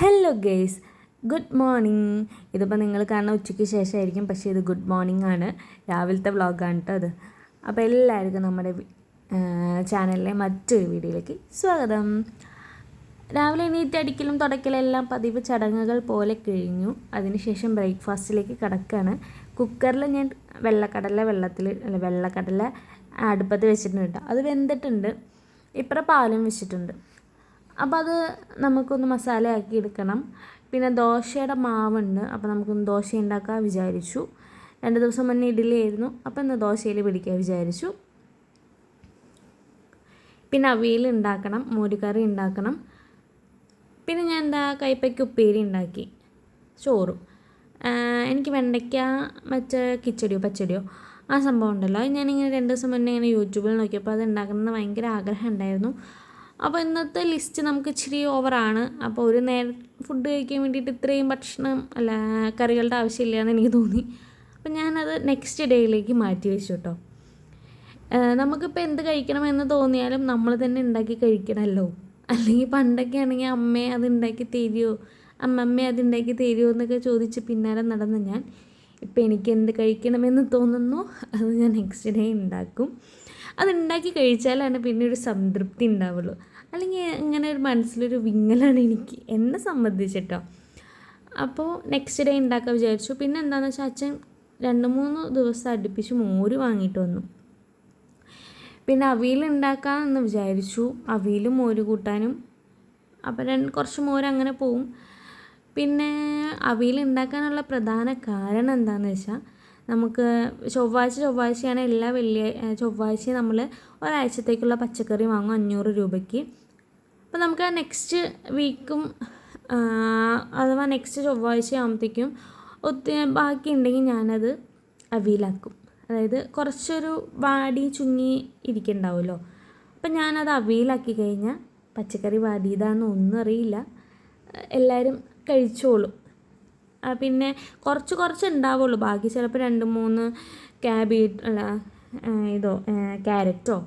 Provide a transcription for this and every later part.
Hello guys good morning ഇതിപ്പോൾ നിങ്ങൾ കാണുന്ന ഉച്ചയ്ക്ക് ശേഷമായിരിക്കും പക്ഷേ ഇത് ഗുഡ് മോർണിംഗ് ആണ്. രാവിലത്തെ വ്ളോഗാണ് കേട്ടോ അത്. അപ്പോൾ എല്ലാവർക്കും നമ്മുടെ ചാനലിലെ മറ്റൊരു വീഡിയോയിലേക്ക് സ്വാഗതം. രാവിലെ എണീറ്റ് അടിക്കലും തുടക്കലും എല്ലാം പതിവ് ചടങ്ങുകൾ പോലെ കഴിഞ്ഞു. അതിനുശേഷം ബ്രേക്ക്ഫാസ്റ്റിലേക്ക് കിടക്കുകയാണ് കുക്കറിൽ ഞാൻ വെള്ളക്കടല വെള്ളത്തിൽ അല്ല വെള്ളക്കടല അടുപ്പത്ത് വെച്ചിട്ടുണ്ട് കേട്ടോ അത് വെന്തിട്ടുണ്ട്. ഇപ്പുറം പാലും വെച്ചിട്ടുണ്ട്. അപ്പോൾ അത് നമുക്കൊന്ന് മസാലയാക്കി എടുക്കണം. പിന്നെ ദോശയുടെ മാവുണ്ട്. അപ്പോൾ നമുക്കൊന്ന് ദോശ ഉണ്ടാക്കാൻ വിചാരിച്ചു. രണ്ട് ദിവസം മുന്നേ ഇഡ്ഡലി ആയിരുന്നു അപ്പോൾ ഇന്ന് ദോശയിൽ പിടിക്കാൻ വിചാരിച്ചു. പിന്നെ അവിയൽ ഉണ്ടാക്കണം. മോരുകറി ഉണ്ടാക്കണം. പിന്നെ ഞാൻ എന്താ കൈപ്പയ്ക്ക് ഉപ്പേരി ഉണ്ടാക്കി. ചോറും. എനിക്ക് വെണ്ടയ്ക്ക മറ്റേ കിച്ചടിയോ പച്ചടിയോ ആ സംഭവം ഉണ്ടല്ലോ. ഞാനിങ്ങനെ രണ്ട് ദിവസം മുന്നേ ഇങ്ങനെ യൂട്യൂബിൽ നോക്കിയപ്പോൾ അത് ഉണ്ടാക്കണമെന്ന് ഭയങ്കര ആഗ്രഹം ഉണ്ടായിരുന്നു. അപ്പോൾ ഇന്നത്തെ ലിസ്റ്റ് നമുക്ക് ഇച്ചിരി ഓവറാണ് അപ്പോൾ ഒരു നേരം ഫുഡ് കഴിക്കാൻ വേണ്ടിയിട്ട് ഇത്രയും ഭക്ഷണം അല്ല കറികളുടെ ആവശ്യമില്ല എന്ന് എനിക്ക് തോന്നി. അപ്പോൾ ഞാനത് നെക്സ്റ്റ് ഡേയിലേക്ക് മാറ്റി വെച്ചു കേട്ടോ നമുക്കിപ്പോൾ എന്ത് കഴിക്കണമെന്ന് തോന്നിയാലും നമ്മൾ തന്നെ ഉണ്ടാക്കി കഴിക്കണമല്ലോ അല്ലെങ്കിൽ പണ്ടൊക്കെ ആണെങ്കിൽ അമ്മയെ അത് ഉണ്ടാക്കി തരുമോ അമ്മമ്മ അത് ഉണ്ടാക്കി തരുമോ എന്നൊക്കെ ചോദിച്ച് പിന്നാലെ നടന്ന് ഞാൻ ഇപ്പം എനിക്ക് എന്ത് കഴിക്കണമെന്ന് തോന്നുന്നു അത് ഞാൻ നെക്സ്റ്റ് ഡേ ഉണ്ടാക്കും. അത് ഉണ്ടാക്കി കഴിച്ചാലാണ് പിന്നെ ഒരു സംതൃപ്തി ഉണ്ടാവുള്ളൂ. അല്ലെങ്കിൽ ഇങ്ങനെ ഒരു മനസ്സിലൊരു വിങ്ങലാണ് എനിക്ക് എന്നെ സംബന്ധിച്ചിട്ടോ. അപ്പോൾ നെക്സ്റ്റ് ഡേ ഉണ്ടാക്കാൻ വിചാരിച്ചു. പിന്നെ എന്താണെന്ന് വെച്ചാൽ അച്ഛൻ രണ്ട് മൂന്ന് ദിവസം അടുപ്പിച്ച് മോര് വാങ്ങിയിട്ട് വന്നു. പിന്നെ അവിയൽ ഉണ്ടാക്കാമെന്ന് വിചാരിച്ചു. അവിയലും മോര് കൂട്ടാനും. അപ്പം രണ്ട് കുറച്ച് മോര് അങ്ങനെ പോവും. പിന്നെ അവിയൽ ഉണ്ടാക്കാനുള്ള പ്രധാന കാരണം എന്താണെന്ന് വെച്ചാൽ നമുക്ക് ചൊവ്വാഴ്ച ചൊവ്വാഴ്ചയാണ് എല്ലാ വെള്ളി ചൊവ്വാഴ്ച നമ്മൾ ഒരാഴ്ചത്തേക്കുള്ള പച്ചക്കറി വാങ്ങും അഞ്ഞൂറ് രൂപയ്ക്ക്. അപ്പോൾ നമുക്ക് നെക്സ്റ്റ് വീക്കും അഥവാ നെക്സ്റ്റ് ചൊവ്വാഴ്ച ആകുമ്പോഴത്തേക്കും ഒത്തിരി ബാക്കി ഉണ്ടെങ്കിൽ ഞാനത് അവിയിലാക്കും. അതായത് കുറച്ചൊരു വാടി ചുങ്ങി ഇരിക്കുന്നുണ്ടാവുമല്ലോ അപ്പം ഞാനത് അവിയിലാക്കി കഴിഞ്ഞാൽ പച്ചക്കറി വാടിയതാണെന്ന് ഒന്നും അറിയില്ല എല്ലാവരും കഴിച്ചോളും. പിന്നെ കുറച്ച് കുറച്ച് ഉണ്ടാവുള്ളൂ. ബാക്കി ചിലപ്പോൾ രണ്ട് മൂന്ന് ക്യാബി അല്ല ഇതോ ക്യാരറ്റോ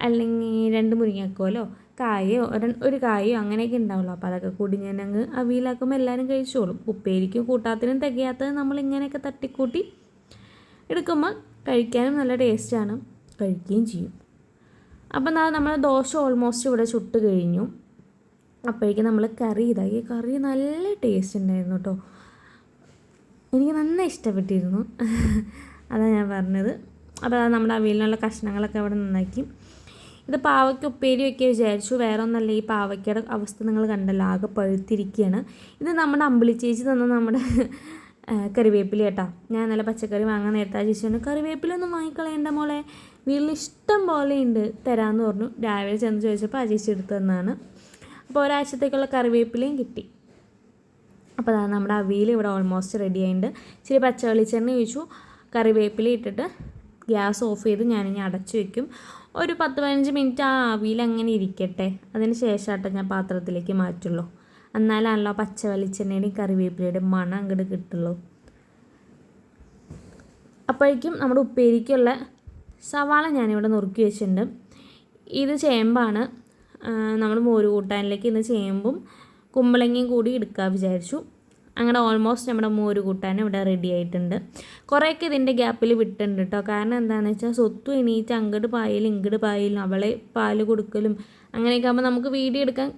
അല്ലെങ്കിൽ രണ്ട് മുരിങ്ങക്കോലോ കായയോ ഒരു കായയോ അങ്ങനെയൊക്കെ ഉണ്ടാവുള്ളൂ. അപ്പോൾ അതൊക്കെ കൂടി ഞാൻ അങ്ങ് അവിയിലാക്കുമ്പോൾ എല്ലാവരും കഴിച്ചോളും. ഉപ്പേരിക്കും കൂട്ടാത്തിനും തികയാത്തത് നമ്മൾ ഇങ്ങനെയൊക്കെ തട്ടിക്കൂട്ടി എടുക്കുമ്പോൾ കഴിക്കാനും നല്ല ടേസ്റ്റാണ്. കഴിക്കുകയും ചെയ്യും. അപ്പം നമ്മൾ ദോശ ഓൾമോസ്റ്റ് ഇവിടെ ചുട്ട് കഴിഞ്ഞു. അപ്പോഴേക്കും നമ്മൾ കറി ഇതായി കറി നല്ല ടേസ്റ്റ് ഉണ്ടായിരുന്നു കേട്ടോ. എനിക്ക് നന്നായി ഇഷ്ടപ്പെട്ടിരുന്നു. അതാണ് ഞാൻ പറഞ്ഞത്. അപ്പോൾ നമ്മുടെ അവിയലിനുള്ള കഷ്ണങ്ങളൊക്കെ അവിടെ നന്നാക്കി. ഇത് പാവയ്ക്ക് ഉപ്പേരി ഒക്കെ വിചാരിച്ചു. വേറെ ഒന്നല്ല ഈ പാവയ്ക്കയുടെ അവസ്ഥ നിങ്ങൾ കണ്ടല്ലോ. ആകെ പഴുത്തിരിക്കുകയാണ് ഇത് നമ്മുടെ അമ്പിളി ചേച്ചി തന്ന നമ്മുടെ കറിവേപ്പില കേട്ടോ. ഞാൻ നല്ല പച്ചക്കറി വാങ്ങാൻ നേരത്തെ ആ ചേച്ചി പറഞ്ഞു കറിവേപ്പിലൊന്നും വാങ്ങിക്കളയേണ്ട മോളെ. വീട്ടിൽ ഇഷ്ടം പോലെ ഉണ്ട്. തരാമെന്ന് പറഞ്ഞു. രാവിലെ ചെന്ന് ചോദിച്ചപ്പോൾ ആ ചേച്ചി എടുത്തു തന്നാണ്. അപ്പോൾ ഒരാഴ്ചത്തേക്കുള്ള കറിവേപ്പിലയും കിട്ടി. അപ്പോൾ നമ്മുടെ അവിയൽ ഇവിടെ ഓൾമോസ്റ്റ് റെഡി ആയിട്ടുണ്ട് ഇച്ചിരി പച്ച വെളിച്ചെണ്ണ ഒഴിച്ചു. കറിവേപ്പില ഇട്ടിട്ട് ഗ്യാസ് ഓഫ് ചെയ്ത് ഞാനിനി അടച്ചു വെക്കും. ഒരു പത്ത് പതിനഞ്ച് മിനിറ്റ് ആ അവിയിൽ അങ്ങനെ ഇരിക്കട്ടെ. അതിന് ശേഷമാട്ടോ ഞാൻ പാത്രത്തിലേക്ക് മാറ്റുള്ളൂ. എന്നാലാണല്ലോ പച്ച വെളിച്ചെണ്ണയുടെയും കറിവേപ്പിലയുടെയും മണം അങ്ങോട്ട് കിട്ടുള്ളൂ. അപ്പോഴേക്കും നമ്മുടെ ഉപ്പേരിക്കുള്ള സവാള ഞാനിവിടെ നുറുക്കി വെച്ചിട്ടുണ്ട്. ഇത് ചേമ്പാണ്. നമ്മൾ മോര് കൂട്ടാനിലേക്ക് ഇന്ന് ചേമ്പും കുമ്പളങ്ങയും കൂടി എടുക്കാൻ വിചാരിച്ചു. അങ്ങനെ ഓൾമോസ്റ്റ് നമ്മുടെ മോര് കൂട്ടാൻ ഇവിടെ റെഡി ആയിട്ടുണ്ട്. കുറേയൊക്കെ ഇതിന്റെ ഗ്യാപ്പിൽ വിട്ടുണ്ട് കേട്ടോ കാരണം എന്താണെന്ന് വെച്ചാൽ സ്വത്തു എണീറ്റ് അങ്ങോട്ട് പായലും ഇങ്ങോട്ട് പായലും അവളെ പാൽ കൊടുക്കലും അങ്ങനെയൊക്കെ ആകുമ്പോൾ നമുക്ക് വീഡിയോ എടുക്കാൻ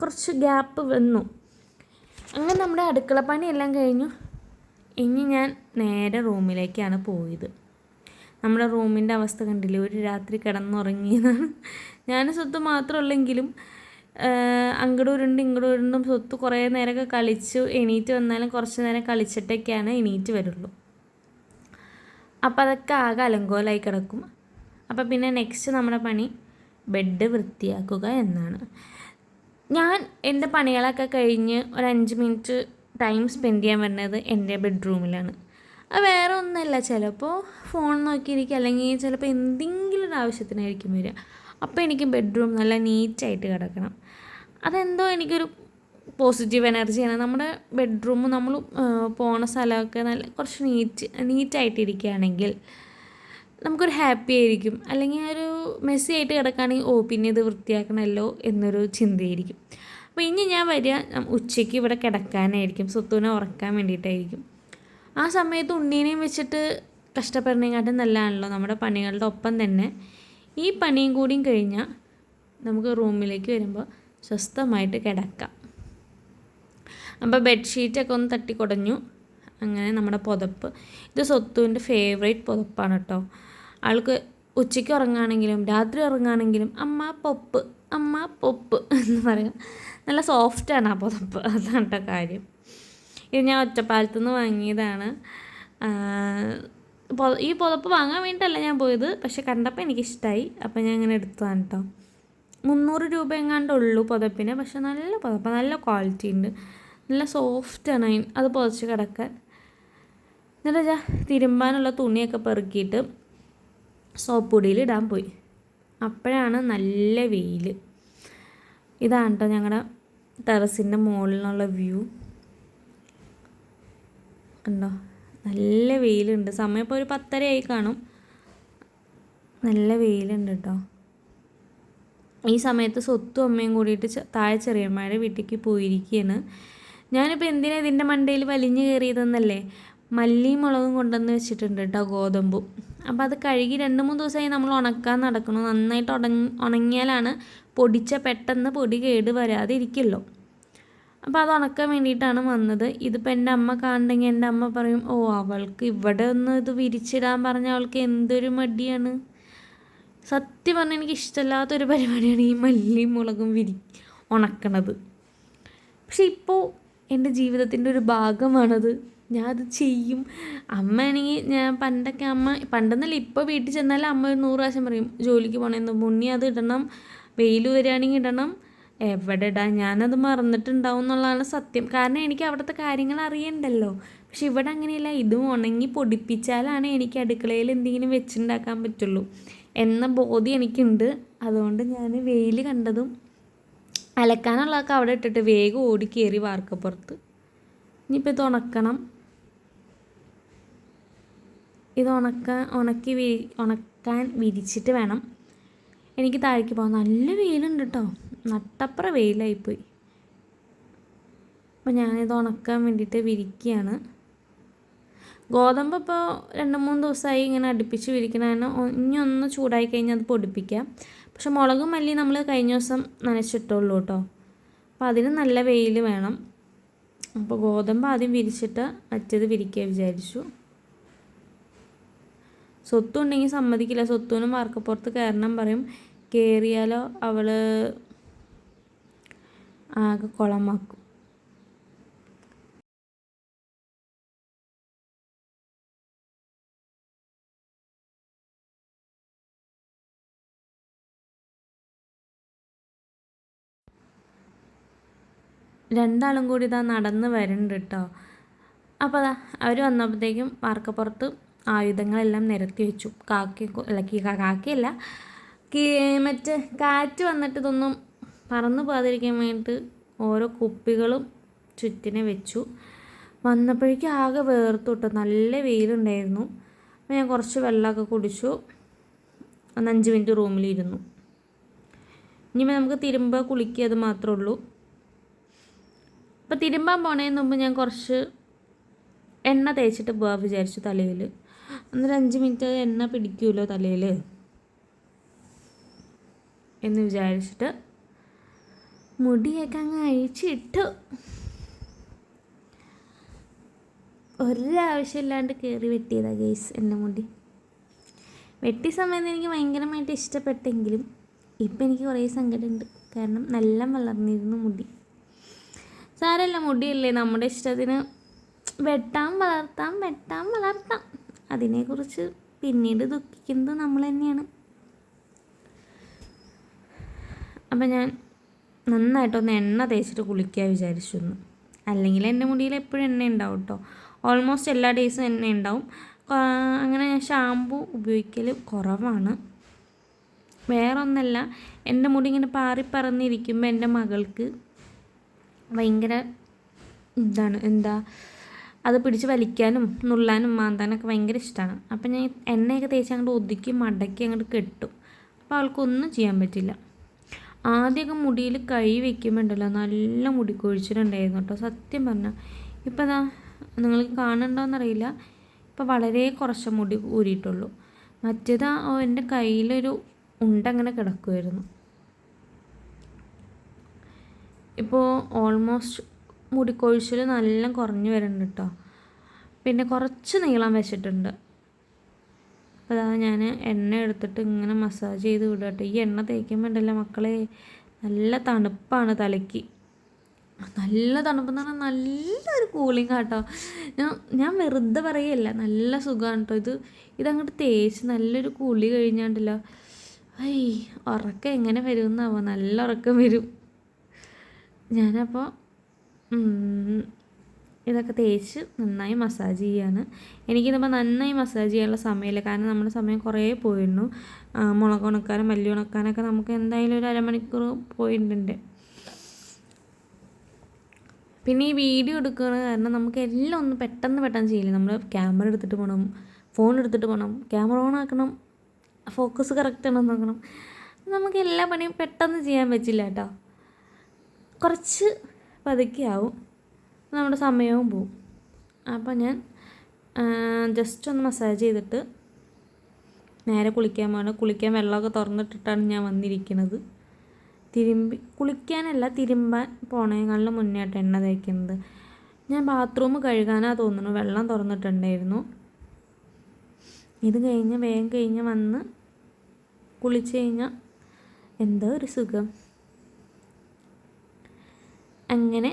കുറച്ച് ഗ്യാപ്പ് വന്നു. അങ്ങനെ നമ്മുടെ അടുക്കള പണിയെല്ലാം കഴിഞ്ഞു. ഇനി ഞാൻ നേരെ റൂമിലേക്കാണ് പോയത്. നമ്മുടെ റൂമിന്റെ അവസ്ഥ കണ്ടില്ലേ? ഒരു രാത്രി കിടന്നുറങ്ങിയതാണ്. ഞാൻ സ്വത്ത് മാത്രമുള്ളെങ്കിലും അങ്ങോട്ട് ഉരുണ്ട് ഇങ്ങോട്ട് ഉരുണ്ടും സ്വത്ത് കുറേ നേരമൊക്കെ കളിച്ചു. എണീറ്റ് വന്നാലും കുറച്ച് നേരം കളിച്ചിട്ടൊക്കെയാണ് എണീറ്റ് വരുള്ളൂ. അപ്പോൾ അതൊക്കെ ആകെ അലങ്കോലായി കിടക്കും. അപ്പോൾ പിന്നെ നെക്സ്റ്റ് നമ്മുടെ പണി ബെഡ് വൃത്തിയാക്കുക എന്നാണ്. ഞാൻ എന്റെ പണികളൊക്കെ കഴിഞ്ഞ് ഒരു അഞ്ച് മിനിറ്റ് ടൈം സ്പെൻഡ് ചെയ്യാൻ വരുന്നത് എന്റെ ബെഡ്റൂമിലാണ് അത് വേറെ ഒന്നുമല്ല ചിലപ്പോൾ ഫോൺ നോക്കിയിരിക്കുക അല്ലെങ്കിൽ ചിലപ്പോൾ എന്തെങ്കിലും ഒരു ആവശ്യത്തിനായിരിക്കും വരിക. അപ്പോൾ എനിക്ക് ബെഡ്റൂം നല്ല നീറ്റായിട്ട് കിടക്കണം. അതെന്തോ എനിക്കൊരു പോസിറ്റീവ് എനർജിയാണ് നമ്മുടെ ബെഡ്റൂം നമ്മൾ പോണ സ്ഥലമൊക്കെ നല്ല കുറച്ച് നീറ്റ് നീറ്റായിട്ടിരിക്കുകയാണെങ്കിൽ നമുക്കൊരു ഹാപ്പി ആയിരിക്കും. അല്ലെങ്കിൽ ഒരു മെസ്സി ആയിട്ട് കിടക്കുകയാണെങ്കിൽ ഓ പിന്നെ ഇത് വൃത്തിയാക്കണമല്ലോ എന്നൊരു ചിന്തയായിരിക്കും. അപ്പോൾ ഇനി ഞാൻ വരിക ഉച്ചയ്ക്ക് ഇവിടെ കിടക്കാനായിരിക്കും. സ്വത്തുവിനെ ഉറക്കാൻ വേണ്ടിയിട്ടായിരിക്കും. ആ സമയത്ത് ഉണ്ണീനെയും വെച്ചിട്ട് കഷ്ടപ്പെടുന്നതിനെക്കാട്ടും നല്ലതാണല്ലോ നമ്മുടെ പണികളുടെ ഒപ്പം തന്നെ. ഈ പണിയും കൂടിയും കഴിഞ്ഞാൽ നമുക്ക് റൂമിലേക്ക് വരുമ്പോൾ സ്വസ്ഥമായിട്ട് കിടക്കാം. അപ്പോൾ ബെഡ്ഷീറ്റൊക്കെ ഒന്ന് തട്ടി കുടഞ്ഞു അങ്ങനെ നമ്മുടെ പുതപ്പ്. ഇത് സ്വത്തുവിന്റെ ഫേവറേറ്റ് പുതപ്പാണ് കേട്ടോ. ആൾക്ക് ഉച്ചയ്ക്ക് ഉറങ്ങുകയാണെങ്കിലും രാത്രി ഉറങ്ങുകയാണെങ്കിലും അമ്മ പൊപ്പ് അമ്മ പൊപ്പ് എന്ന് പറയും. നല്ല സോഫ്റ്റാണ് ആ പുതപ്പ്. അതാണ് കേട്ടോ കാര്യം. ഇത് ഞാൻ ഒറ്റപ്പാലത്തുനിന്ന് വാങ്ങിയതാണ്. ഈ പുതപ്പ് വാങ്ങാൻ വേണ്ടിയിട്ടല്ല ഞാൻ പോയത്. പക്ഷെ കണ്ടപ്പോൾ എനിക്കിഷ്ടമായി അപ്പോൾ ഞാൻ ഇങ്ങനെ എടുത്തതാണ് കേട്ടോ മുന്നൂറ് രൂപ എങ്ങാണ്ട് ഉള്ളൂ പുതപ്പിന്. പക്ഷെ നല്ല പുതപ്പ് നല്ല ക്വാളിറ്റി ഉണ്ട്. നല്ല സോഫ്റ്റാണ് അത് പുതച്ച് കിടക്കാൻ. എന്നിട്ട് തിരുമ്പാനുള്ള തുണിയൊക്കെ പെറുക്കിയിട്ട് സോപ്പ് പൊടിയിൽ ഇടാൻ പോയി. അപ്പോഴാണ് നല്ല വെയിൽ ഇതാണ് കേട്ടോ ഞങ്ങളുടെ ടെറസിന്റെ മുകളിലുള്ള വ്യൂ ഉണ്ടോ നല്ല വെയിലുണ്ട്. സമയം ഇപ്പോൾ ഒരു പത്തരയായി കാണും. നല്ല വെയിലുണ്ട് കേട്ടോ ഈ സമയത്ത് സ്വത്തും അമ്മയും കൂടിയിട്ട് താഴെ ചെറിയമ്മയുടെ വീട്ടിലേക്ക് പോയിരിക്കുകയാണ് ഞാനിപ്പോൾ എന്തിനാ ഇതിന്റെ മണ്ടയിൽ വലിഞ്ഞു കയറിയതെന്നല്ലേ മല്ലിയും മുളകും കൊണ്ടുവന്ന് വെച്ചിട്ടുണ്ട് കേട്ടോ ഗോതമ്പും. അപ്പോൾ അത് കഴുകി രണ്ട് മൂന്ന് ദിവസമായി നമ്മൾ ഉണക്കാൻ നടക്കണം നന്നായിട്ട് ഉണങ്ങി ഉണങ്ങിയാലാണ് പൊടിച്ച പെട്ടെന്ന് പൊടി കേട് വരാതെ ഇരിക്കുമല്ലോ അപ്പോൾ അത് ഉണക്കാൻ വേണ്ടിയിട്ടാണ് വന്നത്. ഇതിപ്പോൾ എന്റെ അമ്മ കാണണമെങ്കിൽ എന്റെ അമ്മ പറയും ഓ അവൾക്ക് ഇവിടെ ഒന്ന് ഇത് വിരിച്ചിടാൻ പറഞ്ഞ അവൾക്ക് എന്തൊരു മടിയാണ്. സത്യം പറഞ്ഞാൽ എനിക്ക് ഇഷ്ടമില്ലാത്തൊരു പരിപാടിയാണ് ഈ മല്ലിയും മുളകും വിരി ഉണക്കണത്. പക്ഷെ ഇപ്പോൾ എന്റെ ജീവിതത്തിന്റെ ഒരു ഭാഗമാണത്. ഞാൻ അത് ചെയ്യും. അമ്മ ആണെങ്കിൽ ഞാൻ പണ്ടൊക്കെ അമ്മ പണ്ടെന്നല്ല ഇപ്പോൾ വീട്ടിൽ ചെന്നാലും അമ്മ ഒരു നൂറ് പ്രാവശ്യം പറയും ജോലിക്ക് പോകണമെന്ന് മുന്നേ അത് ഇടണം വെയിൽ വരികയാണെങ്കിൽ ഇടണം എവിടെ ഇടാൻ ഞാനത് മറന്നിട്ടുണ്ടാവും എന്നുള്ളതാണ് സത്യം. കാരണം എനിക്ക് അവിടുത്തെ കാര്യങ്ങൾ അറിയണ്ടല്ലോ. പക്ഷെ ഇവിടെ അങ്ങനെയല്ല. ഇതും ഉണങ്ങി പൊടിപ്പിച്ചാലാണ് എനിക്ക് അടുക്കളയിൽ എന്തെങ്കിലും വെച്ചുണ്ടാക്കാൻ പറ്റുള്ളൂ എന്ന ബോധ്യം എനിക്കുണ്ട്. അതുകൊണ്ട് ഞാൻ വെയിൽ കണ്ടതും അലക്കാനുള്ളതൊക്കെ അവിടെ ഇട്ടിട്ട് വേഗം ഓടി കയറി വാർക്കപ്പുറത്ത്. ഇനിയിപ്പോൾ ഇത് ഉണക്കണം. ഇത് ഉണക്കാൻ ഉണക്കി വിരി ഉണക്കാൻ വിരിച്ചിട്ട് വേണം. എനിക്ക് താഴേക്ക് പോകാൻ. നല്ല വെയിലുണ്ട് കേട്ടോ. നട്ടപ്പുറ വെയിലായിപ്പോയി. അപ്പോൾ ഞാനിത് ഉണക്കാൻ വേണ്ടിയിട്ട് വിരിക്കുകയാണ്. ഗോതമ്പ് ഇപ്പോൾ രണ്ട് മൂന്ന് ദിവസമായി ഇങ്ങനെ അടുപ്പിച്ച് വിരിക്കണതിന് ഇനി ഒന്ന് ചൂടായി കഴിഞ്ഞാൽ അത് പൊടിപ്പിക്കാം. പക്ഷെ മുളകും മല്ലി നമ്മൾ കഴിഞ്ഞ ദിവസം നനച്ചിട്ടുള്ളൂ കേട്ടോ. അപ്പോൾ അതിന് നല്ല വെയിൽ വേണം. അപ്പോൾ ഗോതമ്പ് ആദ്യം വിരിച്ചിട്ട് മറ്റേത് വിരിക്കുക വിചാരിച്ചു. സ്വത്തുണ്ടെങ്കിൽ സമ്മതിക്കില്ല. സ്വത്തുവിനും വാർക്കപ്പുറത്ത് കയറണം പറയും. കയറിയാലോ അവൾ ആകെ കുളമാക്കും. രണ്ടാളും കൂടി ഇതാ നടന്ന് വരുന്നുണ്ട് കേട്ടോ അപ്പോൾ അതാ അവർ വന്നപ്പോഴത്തേക്കും വാർക്കപ്പുറത്ത് ആയുധങ്ങളെല്ലാം നിരത്തി വെച്ചു. കാക്കി അല്ല കാക്കയല്ല മറ്റേ കാറ്റ് വന്നിട്ട് ഇതൊന്നും പറന്നു പോകാതിരിക്കാൻ വേണ്ടിയിട്ട് ഓരോ കുപ്പികളും ചുറ്റിനെ വെച്ചു. വന്നപ്പോഴേക്കും ആകെ വേർത്തുട്ട് നല്ല വെയിലുണ്ടായിരുന്നു. അപ്പോൾ ഞാൻ കുറച്ച് വെള്ളമൊക്കെ കുടിച്ചു. ഒന്ന് അഞ്ച് മിനിറ്റ് റൂമിലിരുന്നു. ഇനി നമുക്ക് തിരുമ്പ കുളിക്കുക അത് മാത്രമേ ഉള്ളൂ. അപ്പോൾ തിരുമ്പാൻ പോണതിന് മുമ്പ് ഞാൻ കുറച്ച് എണ്ണ തേച്ചിട്ട് പോകാൻ വിചാരിച്ചു തലയിൽ അന്നൊരു അഞ്ച് മിനിറ്റ് എണ്ണ പിടിക്കുമല്ലോ തലയിൽ എന്ന് വിചാരിച്ചിട്ട് മുടിയൊക്കെ അങ്ങ് അഴിച്ചിട്ടു. ഒരാവശ്യമില്ലാണ്ട് കയറി വെട്ടിയതാണ് ഗേസ് എന്റെ മുടി. വെട്ടിയ സമയത്ത് എനിക്ക് ഭയങ്കരമായിട്ട് ഇഷ്ടപ്പെട്ടെങ്കിലും ഇപ്പം എനിക്ക് കുറേ സങ്കടമുണ്ട്. കാരണം നല്ല വളർന്നിരുന്നു മുടി. സാരല്ല മുടിയല്ലേ. നമ്മുടെ ഇഷ്ടത്തിന് വെട്ടാം വളർത്താം വെട്ടാം വളർത്താം. അതിനെക്കുറിച്ച് പിന്നീട് ദുഃഖിക്കുന്നത് നമ്മൾ തന്നെയാണ്. അപ്പം ഞാൻ നന്നായിട്ടൊന്ന് എണ്ണ തേച്ചിട്ട് കുളിക്കാൻ വിചാരിച്ചു ഒന്ന് അല്ലെങ്കിൽ എന്റെ മുടിയിൽ എപ്പോഴും എണ്ണ ഉണ്ടാവും കേട്ടോ ഓൾമോസ്റ്റ് എല്ലാ ഡേയ്സും എണ്ണ ഉണ്ടാവും. അങ്ങനെ ഞാൻ ഷാമ്പു ഉപയോഗിക്കൽ കുറവാണ്. വേറൊന്നല്ല എന്റെ മുടി ഇങ്ങനെ പാറിപ്പറന്നിരിക്കുമ്പോൾ എന്റെ മകൾക്ക് ഭയങ്കര ഇതാണ്. എന്താ അത് പിടിച്ച് വലിക്കാനും നുള്ളാനും മാന്താനൊക്കെ ഭയങ്കര ഇഷ്ടമാണ് അപ്പം ഞാൻ എണ്ണയൊക്കെ തേച്ച് അങ്ങോട്ട് ഒതുക്കി മടക്കി അങ്ങോട്ട് കെട്ടും. അപ്പോൾ അവൾക്കൊന്നും ചെയ്യാൻ പറ്റില്ല. ആദ്യമൊക്കെ മുടിയിൽ കൈ വെക്കുമ്പോണ്ടല്ലോ നല്ല മുടി കൊഴിച്ചിലുണ്ടായിരുന്നു കേട്ടോ. സത്യം പറഞ്ഞാൽ ഇപ്പം അതാ നിങ്ങൾക്ക് കാണുന്നുണ്ടോയെന്നറിയില്ല ഇപ്പം വളരെ കുറച്ച് മുടി ഊരിയിട്ടുള്ളൂ. മറ്റേത് എന്റെ കയ്യിലൊരു ഉണ്ടങ്ങനെ കിടക്കുമായിരുന്നു ഇപ്പോൾ ഓൾമോസ്റ്റ് മുടി കൊഴിച്ചിൽ നല്ല കുറഞ്ഞു വരുന്നുണ്ട് കേട്ടോ. പിന്നെ കുറച്ച് നീളം വെച്ചിട്ടുണ്ട്. അപ്പോൾ അതാ ഞാൻ എണ്ണ എടുത്തിട്ട് ഇങ്ങനെ മസാജ് ചെയ്ത് വിടട്ടെ. ഈ എണ്ണ തേക്കുമ്പോൾ ഉണ്ടല്ലോ മക്കളെ? നല്ല തണുപ്പാണ് തലയ്ക്ക്. നല്ല തണുപ്പെന്ന് പറഞ്ഞാൽ നല്ലൊരു കൂളിംഗ് കേട്ടോ ഞാൻ ഞാൻ വെറുതെ പറയല്ല നല്ല സുഖമാണ് കേട്ടോ ഇത് ഇതങ്ങോട്ട് തേച്ച് നല്ലൊരു കുളി കഴിഞ്ഞാണ്ടല്ലോ. ഐ ഉറക്കം എങ്ങനെ വരുമെന്നാവോ? നല്ല ഉറക്കം വരും. ഞാനപ്പോൾ ഇതൊക്കെ തേച്ച് നന്നായി മസാജ് ചെയ്യാണ്. എനിക്കിതിപ്പോൾ നന്നായി മസാജ് ചെയ്യാനുള്ള സമയമില്ല. കാരണം നമ്മുടെ സമയം കുറേ പോയിരുന്നു മുളക് ഉണക്കാനും മല്ലി ഉണക്കാനൊക്കെ നമുക്ക് എന്തായാലും ഒരു അരമണിക്കൂർ പോയിട്ടുണ്ട്. പിന്നെ ഈ വീഡിയോ എടുക്കുന്ന കാരണം നമുക്ക് എല്ലാം ഒന്ന് പെട്ടെന്ന് പെട്ടെന്ന് ചെയ്യില്ല? നമ്മൾ ക്യാമറ എടുത്തിട്ട് പോകണം ഫോൺ എടുത്തിട്ട് പോകണം ക്യാമറ ഓൺ ആക്കണം ഫോക്കസ് കറക്റ്റ് ആണോ നോക്കണം. നമുക്ക് എല്ലാ പണിയും പെട്ടെന്ന് ചെയ്യാൻ പറ്റില്ല കേട്ടോ. കുറച്ച് പതുക്കെയാവും നമ്മുടെ സമയവും പോവും. അപ്പോൾ ഞാൻ ജസ്റ്റ് ഒന്ന് മസാജ് ചെയ്തിട്ട് നേരെ കുളിക്കാൻ പോകണം കുളിക്കാൻ വെള്ളമൊക്കെ തുറന്നിട്ടിട്ടാണ് ഞാൻ വന്നിരിക്കുന്നത്. തിരുമ്പി കുളിക്കാനല്ല തിരുമ്പാൻ പോണേക്കാളിലും മുന്നേട്ട് എണ്ണ തേക്കുന്നത്. ഞാൻ ബാത്റൂം കഴുകാനാണ് തോന്നുന്നു. വെള്ളം തുറന്നിട്ടുണ്ടായിരുന്നു. ഇത് കഴിഞ്ഞ് വേഗം കഴിഞ്ഞ് വന്ന് കുളിച്ച് കഴിഞ്ഞാൽ എന്തോ ഒരു സുഖം. അങ്ങനെ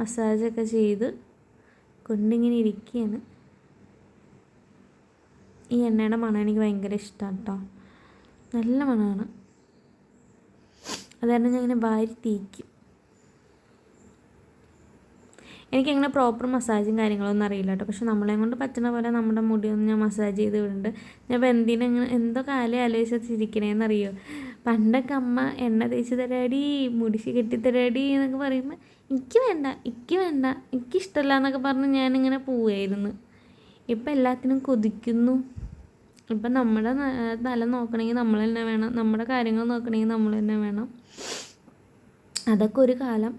മസാജൊക്കെ ചെയ്ത് കൊണ്ടിങ്ങനെ ഇരിക്കുകയാണ് ഈ എണ്ണയുടെ മണം എനിക്ക് ഭയങ്കര ഇഷ്ടമാണ് കേട്ടോ. നല്ല മണമാണ്. അതുകാരണം ഞാൻ ഇങ്ങനെ വാരി തീക്കും. എനിക്കങ്ങനെ പ്രോപ്പർ മസാജും കാര്യങ്ങളൊന്നും അറിയില്ല കേട്ടോ. പക്ഷെ നമ്മളെ കൊണ്ട് പറ്റുന്ന പോലെ നമ്മുടെ മുടിയൊന്നും ഞാൻ മസാജ് ചെയ്ത് വിടുന്നുണ്ട്. ഞാൻ ഇപ്പോൾ എന്തിനങ്ങനെ എന്തോ കാലം ആലോചിച്ചിരിക്കണേന്ന് ചിരിക്കണേന്നറിയോ പണ്ടൊക്കെ അമ്മ എണ്ണ തേച്ച് തരാടി മുടിച്ച് കെട്ടിത്തരാടി എന്നൊക്കെ പറയുമ്പോൾ എനിക്ക് വേണ്ട എനിക്ക് വേണ്ട എനിക്കിഷ്ടമല്ല എന്നൊക്കെ പറഞ്ഞ് ഞാനിങ്ങനെ പോവുമായിരുന്നു ഇപ്പം എല്ലാത്തിനും കൊതിക്കുന്നു. ഇപ്പം നമ്മുടെ തല നോക്കണമെങ്കിൽ നമ്മൾ തന്നെ വേണം നമ്മുടെ കാര്യങ്ങൾ നോക്കണമെങ്കിൽ നമ്മൾ തന്നെ വേണം. അതൊക്കെ ഒരു കാലം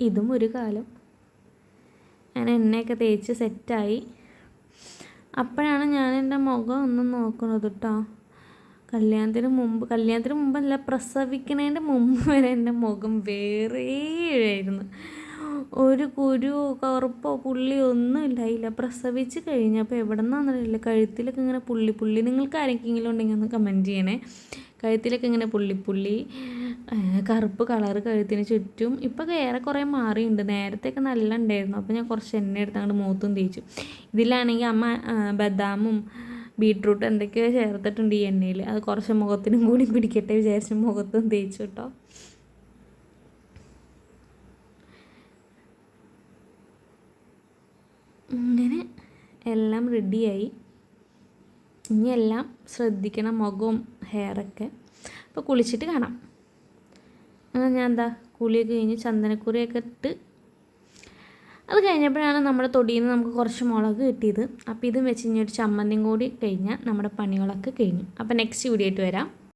ഇതും ഒരു കാലം. ഞാൻ എണ്ണയൊക്കെ തേച്ച് സെറ്റായി അപ്പോഴാണ് ഞാൻ എന്റെ മുഖം ഒന്ന് നോക്കുന്നത് കേട്ടോ കല്യാണത്തിന് മുമ്പ് കല്യാണത്തിന് മുമ്പല്ല പ്രസവിക്കുന്നതിന്റെ മുമ്പ് വരെ എന്റെ മുഖം വേറെ ആയിരുന്നു. ഒരു കുരു കറുപ്പോ പുള്ളിയോ ഒന്നും ഇല്ലായില്ല. പ്രസവിച്ച് കഴിഞ്ഞപ്പോൾ എവിടെ നിന്നാണെന്നറിയില്ല കഴുത്തിലൊക്കെ ഇങ്ങനെ പുള്ളി പുള്ളി നിങ്ങൾക്ക് ആരെങ്കിലും ഉണ്ടെങ്കിൽ ഒന്ന് കമന്റ് ചെയ്യണേ. കഴുത്തിലൊക്കെ ഇങ്ങനെ പുള്ളി പുള്ളി കറുപ്പ് കളറ് കഴുത്തിന് ചുറ്റും. ഇപ്പോൾ ഏറെ കുറേ മാറിയുണ്ട് നേരത്തെയൊക്കെ നല്ല ഉണ്ടായിരുന്നു. അപ്പോൾ ഞാൻ കുറച്ച് എണ്ണ എടുത്ത് അങ്ങോട്ട് മൂത്തും തേച്ചു. ഇതിലാണെങ്കിൽ അമ്മ ബദാമും ബീട്രൂട്ട് എന്തൊക്കെയോ ചേർത്തിട്ടുണ്ട് ഈ എണ്ണയിൽ. അത് കുറച്ച് മുഖത്തിനും കൂടി പിടിക്കട്ടെ വിചാരിച്ച് മുഖത്തും തേച്ചു കേട്ടോ ഇങ്ങനെ എല്ലാം റെഡിയായി. ഇനി എല്ലാം ശ്രദ്ധിക്കണം മുഖവും ഹെയറൊക്കെ. അപ്പോൾ കുളിച്ചിട്ട് കാണാം. ഞാൻ എന്താ കുളിയൊക്കെ കഴിഞ്ഞ് ചന്ദനക്കുറിയൊക്കെ ഇട്ട് അത് കഴിഞ്ഞപ്പോഴാണ് നമ്മുടെ തൊടിയിൽ നിന്ന് നമുക്ക് കുറച്ച് മുളക് കിട്ടിയത്. അപ്പോൾ ഇതും വെച്ച് ഇനി ഒരു ചമ്മന്തിയും കൂടി കഴിഞ്ഞാൽ നമ്മുടെ പണികളൊക്കെ കഴിഞ്ഞു. അപ്പോൾ നെക്സ്റ്റ് വീഡിയോ ആയിട്ട് വരാം.